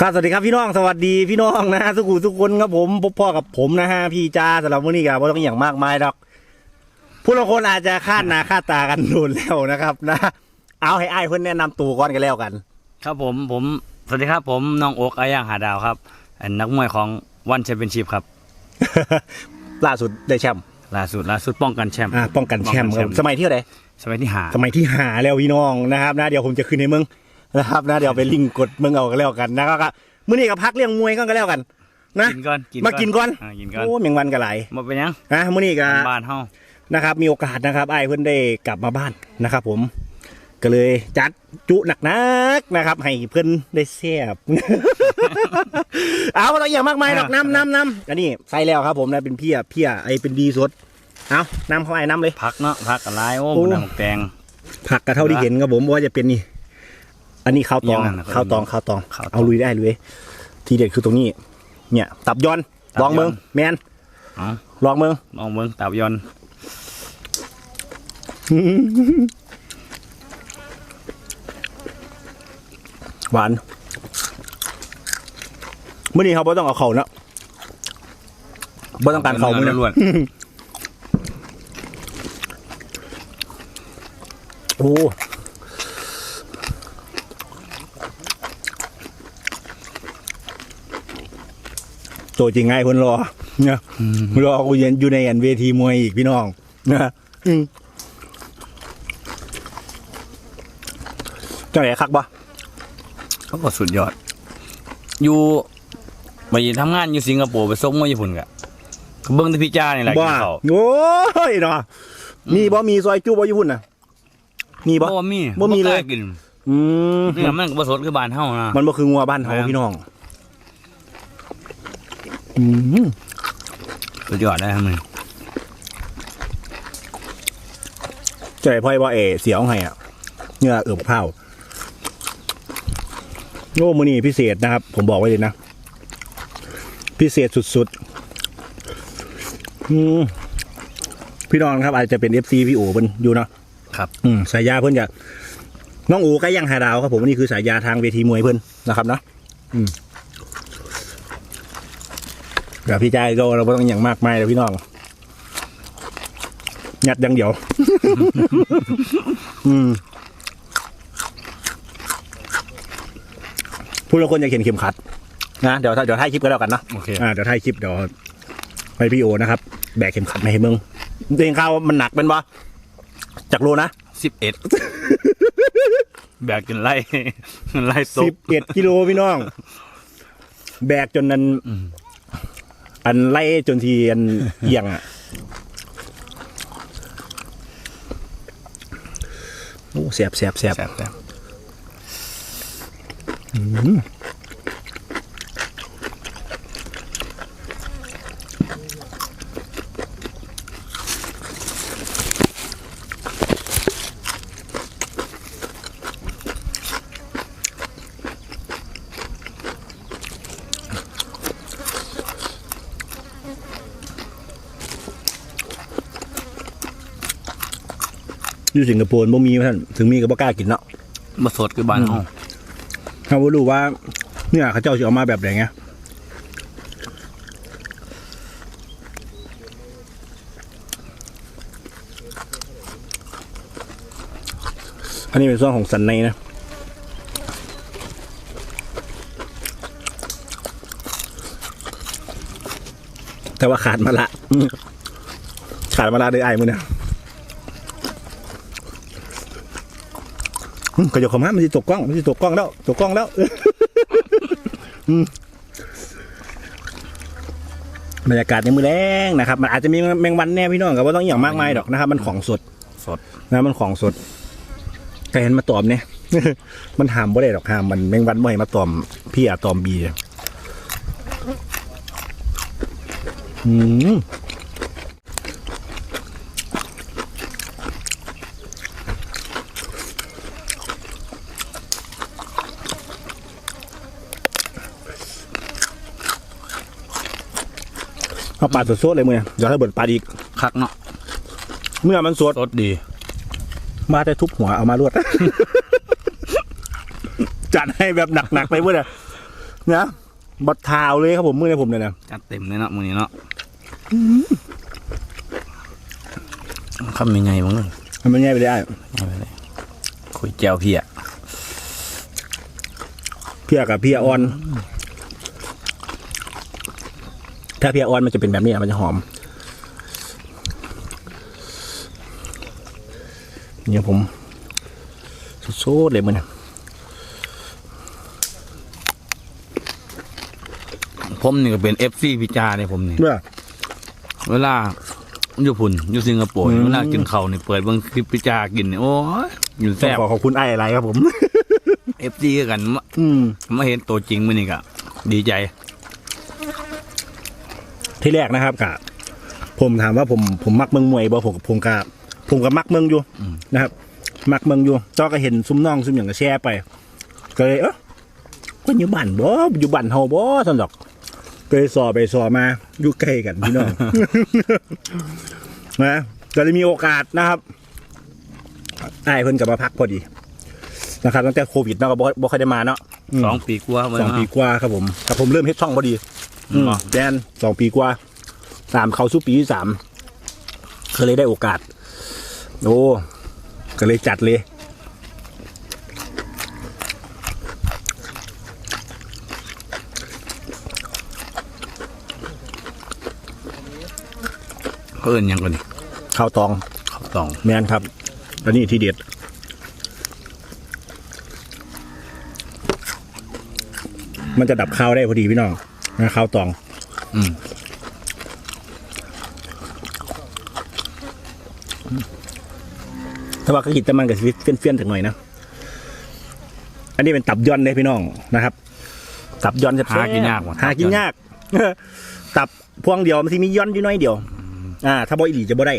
ครับสวัสดีครับพี่น้องสวัสดีพี่น้องนะฮะทุกคนทุกคนครับผมพบพ่อกับผมนะฮะพี่จ้าสำหรับวันนี้กับว่าต้องอย่างมากมายดอกผู้บางคนอาจจะคาดหน้าคาดตากันโดนแล้วนะครับนะ เอาให้อ้ายเพื่อนแนะนำตัวก่อนกันแล้วกัน ครับผมผมสวัสดีครับผมน้องโอ๊กอาย่างหาดาวครับเป็นนักมวยของวันแชมเปี้ยนชิพครับ ล่าสุดได้แชมป์ล่าสุดล่าสุดป้องกันแชมป์อ่าป้องกันแชมป์ครับสมัยที่เท่าไหร่สมัยที่หาสมัยที่หาแล้วพี่น้องนะครับนะเดี๋ยวผมจะขึ้นในเมือง นะครับนะเดี๋ยวไปลิงก์กดเมืองเอากันแล้วกันนะครับก็มื้อนี้ก็พักเรื่องมวยกันก็แล้วกัน นะกินก่อนมากินก่อนากินก่อนโอ้แมงวันกันไหลายมาเป็นยังนะมื้อนี้ก็บ้านเฮานะครับมีโอกาสนะครับไอ้ายเพื่อนได้กลับมาบ้านนะครับ ผม ก็เลยจัดจุหนักนักๆนะครับ ให้เพื่อนได้แซ่บเอาเราอย่างมากมายดอกน้ำน้ำน้ำอันนี้ใส่แล้วครับผมนะเป็นเพี้ยเพี้ยไอ้เป็นดีสดเอาน้ำเข้าไอ้น้ำเลยพักเนาะพักอะไรโอ้โอ้บุญนำแตงผักกระเท่าที่เห็นครับผมว่าจะเป็นนี่ อันนี้ข้าวตองยังไงนะข้าวตองข้าวตอง ข้าวตองเอาลุยได้เลยทีเด็ดคือตรงนี้ เนี่ย ตับยอนตับลองเมืองยอนแมนเอ๋อลองเมืองลองเบิ้งตับยอนหวานเมื่อนี้เขาไม่ต้องเอาเข่านะไม่ต้องการเข่ามือนะล้วนโอ้ โจจริงไงคนรอเนี่ยรอกูยืนอยู่ในอันเวทีมวยอีกพี่น้องนะอืมเจ้าไหนคักปะๆเขาก็สุดยอด อยู่ไปทำงานอยู่สิงคโปร์ไปส่งมวยญี่ปุ่นกะก็เบิ้งที่พี่จ้านี่แหละกิบ้านข้าวโอ้ยเนาะมีบ่มีซอยจูบ่ญี่ปุ่นน่ะ มีบ่บ่มีบ่มีเลยกากิน อืมเนี่ยมันก็บ่สดคือบ้านเฮานะมันบ่คืองัวบ้านเฮาครับพี่น้อง อืมสุดยอดได้ครับมึงใจพ่อยว่าเอเสียวให้อะเนื้อเอือบข้าวโอ้มือนี่พิเศษนะครับ ผมบอกไว้เลยนะ พิเศษสุดๆอืมพี่น้องครับ อาจจะเป็นเอฟซีพี่โอเพิ่นอยู่เนาะครับ อืมสายยาเพิ่นจะน้องอูก็ยังหาดาวครับผมนี่คือสายยาทางเวทีมวยเพิ่นนะครับเนาะอืม เดี๋ยวพี่ใจายก็เราไม่ต้องอย่างมากมายเลยพี่น้องยัดอยังเดียว อืมผู้ละคนจะเขียนเข็มขัด นะเดี๋ยวเดี๋ยวถ่ายคลิปกันแล้วกันเนาะโอเค อ่าเดี๋ยวถ่ายคลิปเดี๋ยวให้พี่โอนะครับ แบกเข็มขัดมาให้มึงเองข้าวมันหนักเป็นปะจากโลนะสิบเอ็ดแบกจนไล่ไล่ตสิกบเอ็ดกิโลพี่น้อง แบกจนนั้น อืมอันไล่จนทีอันเอียงอะโอ้แสบแสบแสบแซ่บแซ่บอ ยู่สิงคโปร์บ่มีท่านถึงมีก็บ่กล้ากินเนาะมาสดคือบ้านเฮาเขาบ่รู้ว่าเนี่ยเขาเจ้าสิเอามาแบบไหนไงอันนี้เป็นส่วนของสันในนะแต่ว่าขาดมาละอืมขาดมาละได้ไอ้ายมือเนี่ย อืมก็อยกเข้ามามันจะตกกล้อง มันจะตกกล้องแล้ว ตกกล้องแล้วอืมบรรยากาศในมือแรงนะครับ มันอาจจะมีแมงวันแน่พี่น้องกับว่าต้องอย่างมากมายดอกนะครับ มันของสด สดนะมันของสดแต่เห็นมาตอมเนี่ย มันหามบ่ได้ดอกหามมันแมงวันบ่ให้มาตอม พี่อะตอมบีอะอืม เอาปลาสดๆเลยมึงเนี่ยเดี๋ยวให้เบิดปลาอีก คักเนาะเมื่อมันสดสดดี มาแต่ทุบหัวเอามารวด จัดให้แบบหนักๆไปเว้ยอะนะบัดทาวเลยครับผมมือในผมเนี่ยนะจัดเต็มเลยเนาะมื้อนี้เนาะคำยังไงบ้างเลยมันไม่ง่ายไปได้เอาไปเลยคุยแจวเพียเพียกับเพียอ่อน ถ้าเพียอ่อนมันจะเป็นแบบนี้อะมันจะหอมเนี่ยผมโซดๆเลยมันยผมนี่ก็เป็น FC พิจาเนี่ยผมนี่เมื่อเวลาอยู่พุ่นอยู่สิงคโปร์อืมเวลากินข้าวนี่เปิดเบิ่งคลิปพิจากินนี่โอ้ยอยู่ต้อแซ่งบขอขอบคุณไอ้อะไรครับผม FC คือกันมาอืมมาเห็นตัวจริงมื้อนี้ก็ดีใจ ที่แรกนะครับกะผมถามว่าผมผมมักเมืองมวยบ่ผมผมกะผมก็มักเมืองอยู่อืมนะครับ มักเมืองอยู่ต่อก็เห็นซุ้มน้องซุ้มอย่างก็แชร์ไป ก็เลยเออก็อยู่บ้านบ่อยู่บ้านเฮาบ่สนดอกก็เลยสอไปสอมาอยู่ใกล้กันพี่น้องนะก็เลยมีโอกาสนะครับไอ้ายเพิ่นกลับมาพักพอดีนะครับตั้งแต่โควิดเนาะก็บ่บ่ค่อยได้มาเนาะมสองปีกว่าสองปีกว่าครับผมแต่ผมเริ่มเฮ็ดช่องพอดี อืมแดนสองปีกว่าสามเขาสู้ปีที่สามก็เลยได้โอกาส โอ้ก็เลยจัดเลยเพิ่นหยังก่อนนี่ข้าวตองข้าวตอง แมนครับอันนี้ที่เด็ดมันจะดับข้าวได้พอดีพี่น้อง นะข้าวตอง อืมถ้าว่าก็กินแต่มันกับเฟี้ยนเฟี้ยนๆถึงหน่อยนะ อันนี้เป็นตับย่อนเลยพี่น้องนะครับ ตับย่อนจะหากินยากว่ะหากินยาก ตับพวงเดียวมันที่มีย่อนอยู่น้อยเดียว อ่า ถ้าบ่อีหลีจะบ่ได้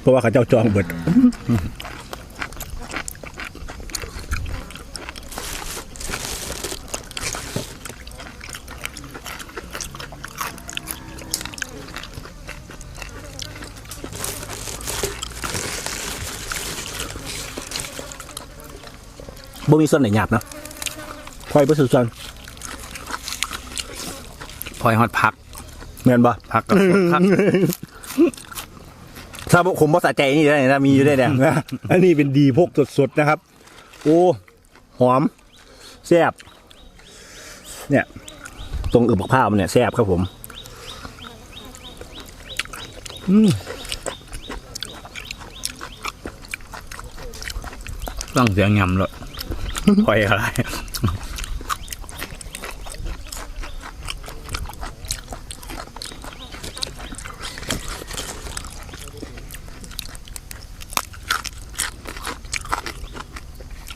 เพราะว่าเขาเจ้าจองเบิด บ่มีส่วนไหนหยาบเนาะพลอยบ่สุดส่วนพอยฮอดพักแม่นบ่พักกับพักถ้าผมบ่สะใจนี่ได้นะมีอยู่ได้แดงนะอันนี้เป็นดีพกสดๆนะครับ โอ้หอมแซ่บเนี่ย ตรงอึบบักพร้าวมันเนี่ยแซ่บครับผมอืมต้องเสียงยำเลย พอยอะไร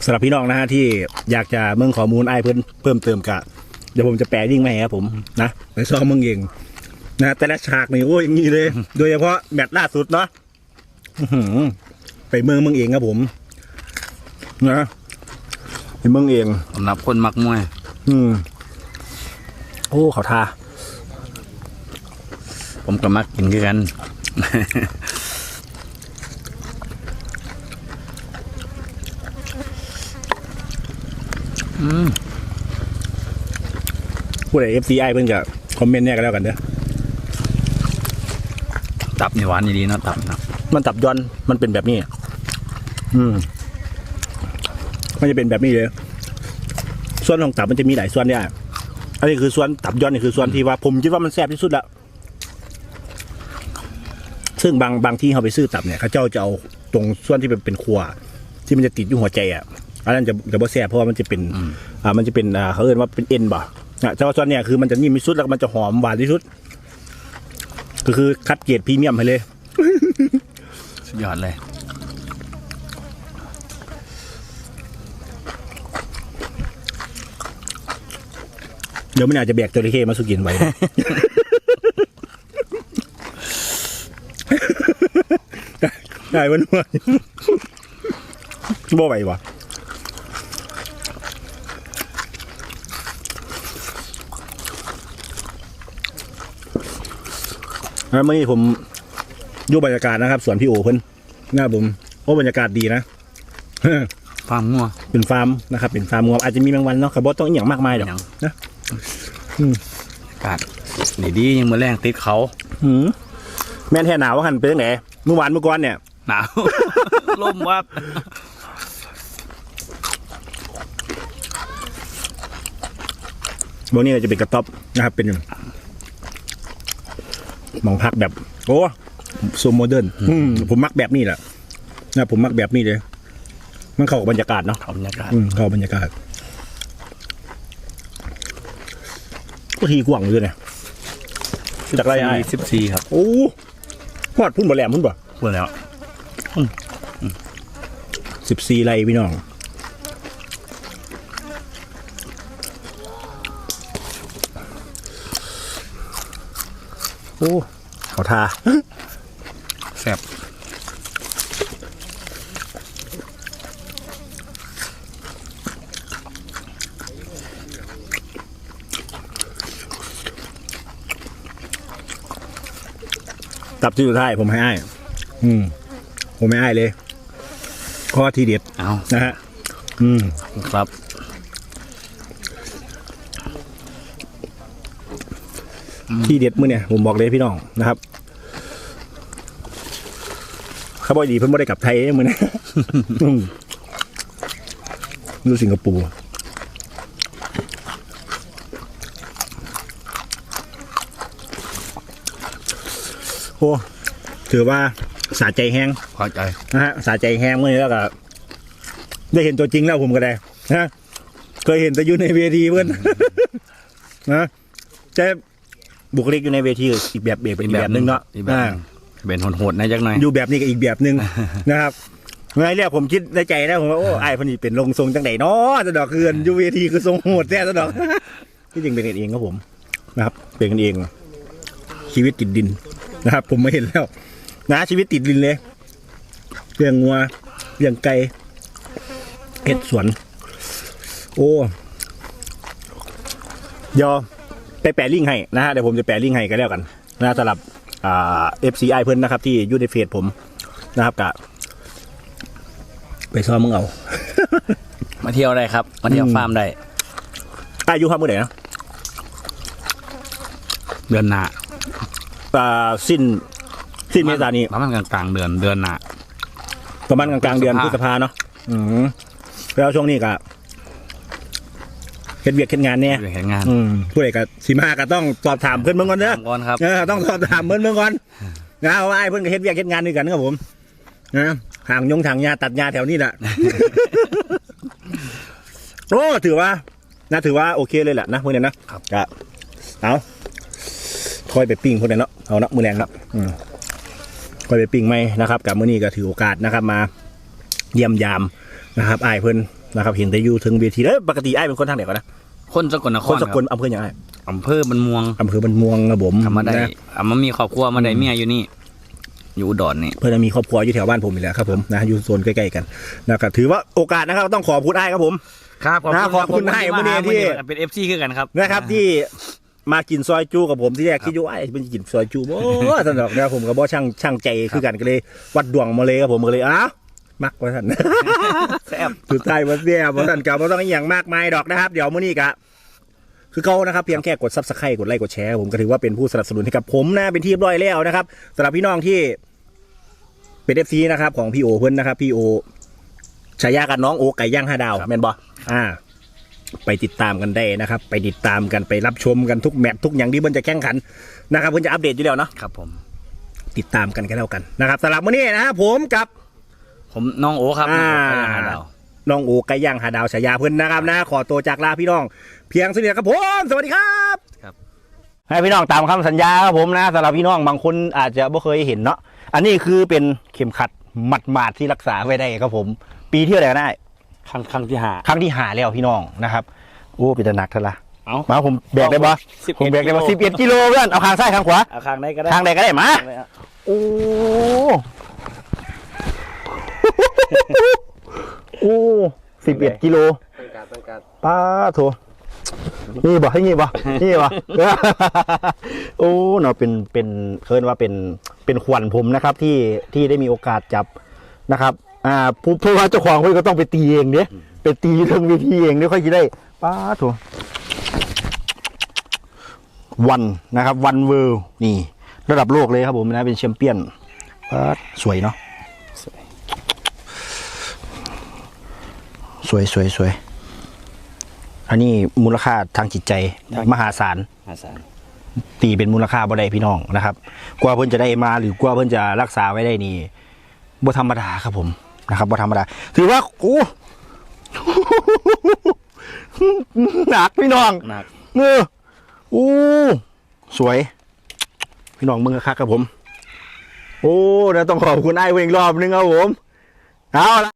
สำหรับพี่น้องนะฮะที่อยากจะเมืองข้อมูลไอ้เพิ่มเพิ่มเติมกะเดี๋ยวผมจะแปลยิ่งมาให้ครับผมนะไปซ้อมเมืองเองนะแต่ละฉากนี่โอ้ยอย่างนี้เลย โดยเฉพาะแมตช์ล่าสุดเนาะไปเมืองเมืองเองครับผม นะ ไปเมืองเองสำหรับคนมักมวย อืมโอ้เขาทา ผมก็มักกินคือกัน อืมผู้ใดเอฟซีไอเพิ่นก็คอมเมนต์เนี่ยกันแล้วกันเด้อตับนี่หวานดีๆเนาะตับเนาะมันตับย้อนมันเป็นแบบนี้ อืม มันจะเป็นแบบนี้เลย ส่วนของตับมันจะมีหลายส่วนเนี่ยอันนี้คือส่วนตับย้อนนี่คือส่วนที่ว่าผมคิดว่ามันแซ่บที่สุดละซึ่งบางบางที่เขาไปซื้อตับเนี่ยเขาเจ้าจะเอาตรงส่วนที่เป็นเป็นครัว ที่มันจะติดอยู่หัวใจอะอันนั้นจะจะบ่แซ่บเพราะว่ามันจะเป็นอืมอ่ามันจะเป็นอ่าเขาเรียกว่าเป็นเอ็นบ่อะแต่ว่าส่วนเนี่ยคือมันจะนิ่มที่สุดแล้วก็มันจะหอมหวานที่สุด ก็คือคัดเกรดพรีเมียมให้เลย สุดยอดเลย เดี๋ยวมันอาจจะแบกจระเข้มาสุกินไว้ ได้วันวันบ่ไหววะแล้วเมื่อนี้ผมอยู่บรรยากาศนะครับสวนพี่โอเพิ่นนะครับผมโอ้บรรยากาศดีนะ ฟาร์มงัวเป็นฟาร์มนะครับ เป็นฟาร์มงัวอาจจะมีแมงวันเนาะกระบอกต้องอหย่างมากมายหรอกหยังนะ อากาศดีดีๆยังมือแรงติดเขาหืมแม่นแท้หนาวว่าหันเป็นจังไหนเมื่อวานเมื่อก่อนเนี่ยหนาวลมวับบนนี้ก็จะเป็นกระต๊อบนะครับ เป็นหมองพักแบบ โอ้โซโมเดิร์นอืมผมมักแบบนี้แหละนะผมมักแบบนี้เลย มันเข้ากับบรรยากาศเนาะเขาบรรยากาศอืมเข้าบรรยากาศ ก็ทีกว่างเลยเนี่ยจากไรไอ้สิบสี่ครับ โอ้พอดพุ่นบ่แหลมพุ่นบ่พูดแล้วสิบสี่ไรพี่น้องโอ้เขาทาแซ่บ ตับที่สุดท้ายผมให้อ้ายอืม ผมไม่อ้ายเลยข้อทีเด็ดเอานะฮะ อืม ครับที่เด็ดมื้อเนี่ยผมบอกเลยพี่น้องนะครับเขาบอกดีเพิ่นบ่ได้กลับไทยเด้มื้อนี้อืมดูสิงคโปร์ โอ้ถือว่าสาใจแห้งพอใจนะฮะสาใจแห้งมื่อนี้แล้วก็ได้เห็นตัวจริงแล้วผมก็ได้นะเคยเห็นแต่อยู่ในเวทีเพื่อนนะแต่บุคลิกอยู่ในเวทีอีกแบบเบกเป็นอีกแบบหนึงเนาะอีกแบบหอ่านึ่งเป็นโหดๆนะจักหน่อยอยู่แบบนี้ก็อีกแบบหนึงนะครับไงเรียกผมคิดในใจนะผมว่าโอ้ไอ้พอนี่เป็นลงทรงจังไหนเนาะจะดอกคืออยู่เวทีคือทรงโหดแท้จะดอกที่จริงเป็นกันเองครับผมนะครับ เป็นกันเอง ชีวิตติดดิน นะครับ ผมไม่เห็นแล้วนะชีวิตติดดินเลยเลี้ยงงัวเลี้ยงไก่เห็ดสวน โอ้เดี๋ยวไปแปะลิงก์ให้นะฮะเดี๋ยวผมจะแปะลิงก์ให้กันแล้วกันนะสำหรับอ่า FCI เพิ่นนะครับ ที่อยู่ในเฟซผมนะครับกะไปซ้อมมึงเอา มาเที่ยวได้ครับ มาเที่ยวอืมฟาร์มได้อายุครับมื่อไหร่นะเดือนหน้า อ่าสิ้นสิ้นเมษายนนี้ประมาณกลางๆเดือนเดือนหน้าประมาณกลางๆเดือนพพฤฤษษภาภาเนาะอืมแล้วช่วงนี้ก็เฮ็ดเวียกเฮ็ดงานเนี่ยอยู่เห็นงานอืมผู้ใดก็สิมาก็ต้องสอบถามเพื่อนเมืองก่อนเด้อทำก่อนครับเออต้องสอบถามเพื่อนเมืองก่อนนะเพราะว่าไอ้เพื่อนก็เฮ็ดเวียกเฮ็ดงานด้วยกันครับผมนะทางยงทางยาตัดยาแถวนี้แหละโอ้ถือว่านะถือว่าโอเคเลยแหละนะพวกเนี้ยนะ ครับก็เอา คอยไปปิ้งพวกเนี้ยเนาะเอาเนาะมือแรงครับอืมคอยไปปิ้งไหมนะครับกับมื้อนี้ก็ถือโอกาสนะครับมา เยี่ยมยามนะครับไอ้ายเพิ่นนะครับเห็นแต่อยู่ถึงเวทีแล้วปกติไอ้ายเป็นคนทางไหนก่อนนะคนสกลนคคนรสกลครับอำเภออย่างไรอำเภอบันม่วงอำเภอบันม่วงครับผมทำมาได้นะอามามีครอบครัวมาได้เมียอยู่นี่อยู่อุดรนี่เพื่อนมีครอบครัวอยู่แถวบ้านผมนี่แหละครับผมนะอยู่โซนใกล้ๆกันนะครับถือว่าโอกาสนะครับต้องขอบคุณไอ้ายครับผม ครับนะขอบคุณให้มื้อนี้ที่เป็นเอฟซีคือกันครับนะครับที่ มากินซอยจูกับผมที่แรกคิดอยู่ว่าไอ้เป็นกินซอยจูโอ้สนุกนะผมกับบ่ช่างช่างใจคือกันก็เลย วัดดวงมาเลยครับผมก็เลยอ้าวมักว่าท่านแซ่บสุดท้ายมาเสียบ่ท่านกับบ่ต้องอหย่างมากมายดอกนะครับ เดี๋ยวมื้อนี้กะคือเขานะครับเพียงแค่กดซับสไครต์กดไลค์กดแชร์ผมก็ถือว่าเป็นผู้สนับสนุนให้กับผมนะเป็นที่เรียบร้อยแล้วนะครับสำหรับพี่น้องที่เป็นเอฟซีนะครับของพี่โอเพิ่นนะครับพี่โอฉายากันน้องโอไก่ย่างห้าดาวแม่นบออ่า ไปติดตามกันได้นะครับ ไปติดตามกันไปรับชมกันทุกแมตช์ทุกอย่างที่เพิ่นจะแข่งขันนะครับเพิ่นจะอัปเดตอยู่แล้วเนาะครับผม ติดตามกันกันแล้วกันนะครับสำหรับมื้อนี้นะครับผมกับผมน้องโอครับอ่าน้องโอไปหาดาวน้องโอไก่ย่างหาดาวฉายาเพิ่นนะครับนะขอตัวจากลาพี่น้อง เพียงเท่านี้นะครับผมสวัสดีครับครับให้พี่น้องตามคำสัญญาครับผมนะสำหรับพี่น้องบางคนอาจจะไม่เคยเห็นเนาะอันนี้คือเป็นเข็มขัดหมัดหมาดๆที่รักษาไว้ได้ครับผม ปีที่เท่าไหร่ก็ได้ ครั้งครั้งที่หา ครั้งที่หาแล้วพี่น้องนะครับโอ้เป็นตะหนักเท่าละเอ้ามาผมแบกได้ปะ11ผมแบกได้ปะกิสิบโล เอ็ดกิโลเพื่อนเอาข้างซ้ายข้างขวาเอาครั้งไหนก็ได้ข้างใดก็ได้มาเลยครับโอ้โอ้สิบเอ็ดกิโลต้องการต้องการป้าโถนี่บ่ให้นี่บ่นี่บ่ โอ้เนาะเป็นเป็นเคินว่าเป็นเป็นขวัญผมนะครับ ที่ที่ได้มีโอกาสจับนะครับ อ่าผู้เพราะว่าเจ้าของเพิ่นก็ต้องไปตีเองเนี่ยไปตีเทิงเวิธีเองเนี่ยค่อยจะได้ป้าโถูวันนะครับวันเวิลด์นี่ ระดับโลกเลยครับผมนะเป็นแชมเปี้ยนป้าดสวยเนาะสวยสวยสวยอันนี้มูลค่าทางจิตใจมหาศาลอาสารตีเป็นมูลค่าบ่ได้พี่น้องนะครับ กว่าเพิ่นจะได้มาหรือกว่าเพิ่นจะรักษาไว้ได้นี่บ่ธรรมดาครับผม นะครับบ่ธรรมดาถือว่าโอ้หนักพี่น้องหนักเออโอ้สวย พี่น้องมึงคักครับผม โอ้เดี๋ยวต้องขอบคุณไอ้เวงรอบนึงครับผม เอาละ